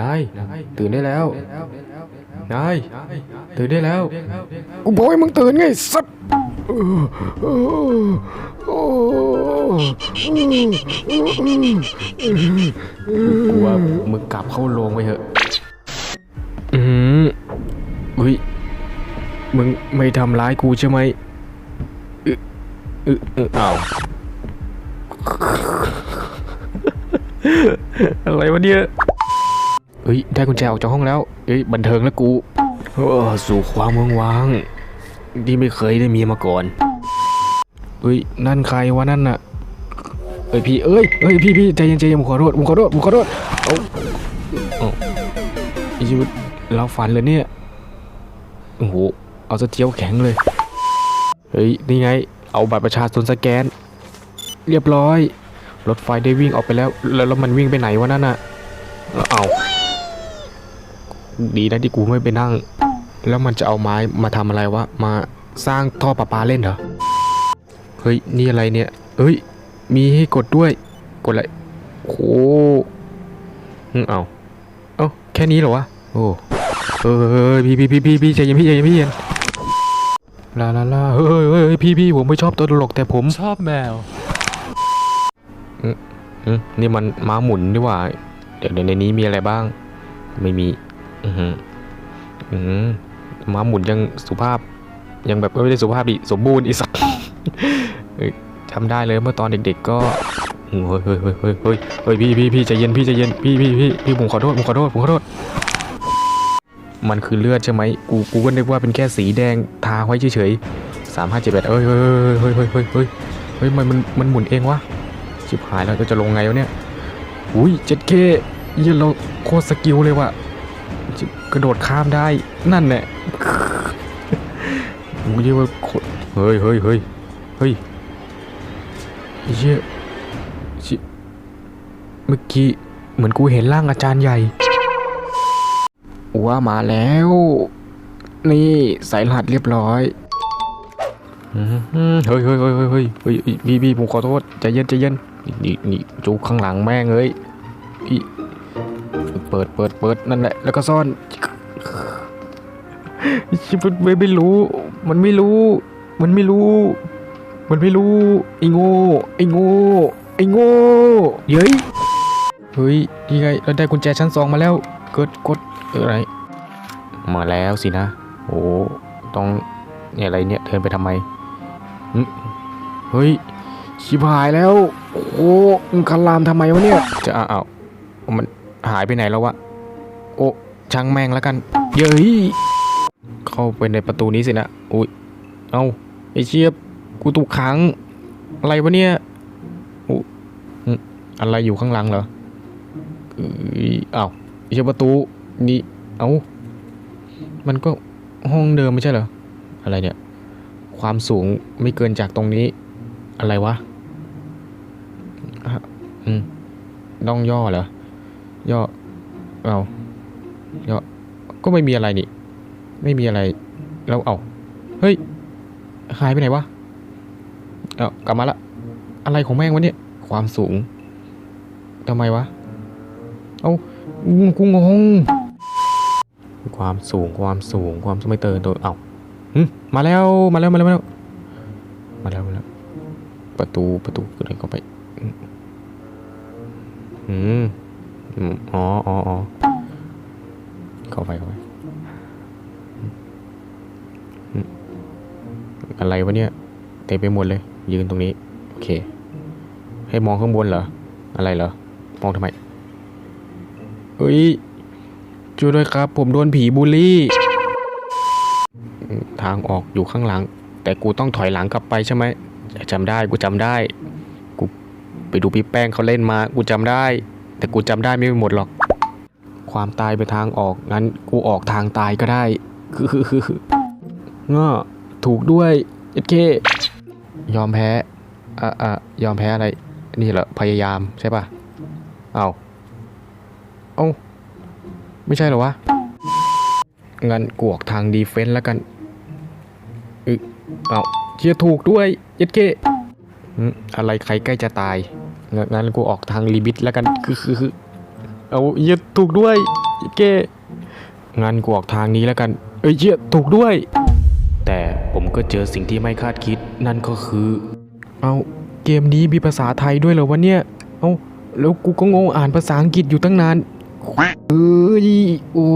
นาย ตื่นได้แล้ว นาย ตื่นได้แล้ว กูบอกให้มึงตื่นไงสัตว์กูว่ามึงกลับเข้าโรงไปเถอะ อืมอุ้ย มึงไม่ทำร้ายกูใช่ไหมอึอึอึอ้าวอะไรวะเนี่ย เฮ้ย ได้กุญแจออกจากห้องแล้วเฮ้ย บันเทิงแล้วกูเออสู่ความเมืองว้าง ที่ไม่เคยได้มีมาก่อน เฮ้ย นั่นใครวะนั่นน่ะ เอ้ยพี่เอ้ย เอ้ยพี่พี่ใจเย็นใจเย็นผมขอโทษผมขอโทษผมขอโทษเอาเอาอ้ชีวิตเราฝันเลยเนี่ย โอ้โห เอาสะเจียวแข็งเลย เฮ้ย นี่ไง เอาบัตรประชาชนสแกน เรียบร้อย รถไฟได้วิ่งออกไปแล้ว แล้วมันวิ่งไปไหนวะนั่นน่ะแล้วเอา ดีนะที่กูไม่ไปนั่ง แล้วมันจะเอาไม้มาทำอะไรวะ มาสร้างท่อประปาเล่นเหรอ เฮ้ย นี่อะไรเนี่ยเฮ้ย มีให้กดด้วย กดอะไรโอ้อืมเอาเอ้าแค่นี้เหรอวะ โอ้ เออเฮ้ยพี่พี่พี่พี่พี่ใจเย็นพี่ใจเย็นพี่เย็นลาลาลาเฮ้ยเฮ้ยเฮ้ยพี่พี่ผมไม่ชอบตัวตลกแต่ผมชอบแมวอืมนี่มันม้าหมุนดีกว่า เดี๋ยวในนี้มีอะไรบ้าง ไม่มี อือหืออืมม้าหมุนยังสุภาพ ยังแบบไม่ได้สุภาพดิสมบูรณ์อีสัตว์เอ้ยจำได้เลยเมื่อตอนเด็ก ๆ ก็เฮ้ยเฮ้ยเฮ้ยเฮ้ยเฮ้ยเฮ้ยพี่พี่พี่ใจเย็นพี่ใจเย็นพี่พี่พี่พี่ผมขอโทษผมขอโทษผมขอโทษ มันคือเลือดใช่ไหมกูกูก็นึกว่าเป็นแค่สีแดงทาไว้เฉยๆสามห้าเจ็ดแปดเฮ้ยเฮ้ยเฮ้ยเฮ้ยเฮ้ยเฮ้ยเฮ้ยมันมันมันหมุนเองวะชิบหายแล้วจะลงไงวะเนี่ยอุ้ยเจ็ดเคยี่เราโคตรสกิลเลยว่ะ กระโดดข้ามได้ นั่นแหละอุ้ยเยว่าคตรเฮ้ยเฮ้ยเฮ้ยเฮ้ยเยี่ยชิเมื่อกี้เหมือนกูเห็นร่างอาจารย์ใหญ่ว่ามาแล้ว นี่ใส่รหัสเรียบร้อยเฮ้ยเฮ้ยเฮ้ยเฮ้ยเฮ้ยพี่พี่ผมขอโทษใจเย็นใจเย็นนี่นี่จูข้างหลังแม่งเอ้ย เปิดเปิดเปิดนั่นแหละแล้วก็ซ่อนชิบไม่ไม่รู้ มันไม่รู้ มันไม่รู้ มันไม่รู้ไอ้โง่ไอ้โง่ไอ้โง่เย้ยเฮ้ยยังไงเราได้กุญแจชั้นสองมาแล้วกดกดอะไร มาแล้วสินะโอ้ต้องอะไรเนี่ยเดินไปทำไมเฮ้ยชิบหายแล้ว โอ้มึงคันลามทำไมวะเนี่ย จะอ้าวอ้าวมัน หายไปไหนแล้ววะ โอ้ช่างแม่งแล้วกัน เย้ย เข้าไปในประตูนี้สินะอุ้ย เอาไอเชียบกูถูกขัง อะไรวะเนี่ยโอ้อะไรอยู่ข้างหลังเหรออ้ยอ้าวไอเชียบประตูนี่ เอามันก็ห้องเดิมไม่ใช่เหรอ อะไรเนี่ย ความสูงไม่เกินจากตรงนี้ อะไรวะอืมต้องย่อเหรอ เอาย่อก็ไม่มีอะไรนี่ ไม่มีอะไร แล้วเอาเฮ้ยหายไปไหนวะเอากลับมาละอะไรของแม่งวะเนี่ย ความสูงทำไมวะ เอากูงง ความสูงความสูงความไม่เตินตัวเอามาแล้วมาแล้วมาแล้วมาแล้วมาแล้วมาแล้ว ประตูประตูเดินเข้าไป อืม อ๋ออ๋ออ๋อเข้าไปเข้าไป อะไรวะเนี่ย เต็มไปหมดเลย ยืนตรงนี้ โอเค ให้มองข้างบนเหรอ อะไรเหรอ มองทำไมเฮ้ย ช่วยด้วยครับ ผมโดนผีบูลลี่ ทางออกอยู่ข้างหลัง แต่กูต้องถอยหลังกลับไปใช่ไหมจำได้ กูจำได้ กูไปดูพี่แป้งเขาเล่นมา กูจำได้ แต่กูจำได้ไม่หมดหรอก ความตายเป็นทางออกงั้นกูออกทางตายก็ได้คือคือคือคือเงาะถูกด้วยเอ็ดเคยอมแพ้อะอะยอมแพ้อะไร นี่เหรอพยายามใช่ปะเอาเอาไม่ใช่เหรอวะงั้นกูออกทางดีเฟนต์แล้วกันอึเอาเชียถูกด้วยเย็ดเกอืมอะไรใครใกล้จะตาย นงั้นกูออกทางลิมิตแล้วกันคือคือเอาเหี้ยถูกด้วยเก้งั้นกูออกทางนี้แล้วกัน เอ้ยเชี่ยถูกด้วย แต่ผมก็เจอสิ่งที่ไม่คาดคิดนั่นก็คือ เอาเกมนี้มีภาษาไทยด้วยเหรอวะเนี่ย เอาแล้วกูก็งงอ่านภาษาอังกฤษอยู่ตั้งนานเอ้ยโอ้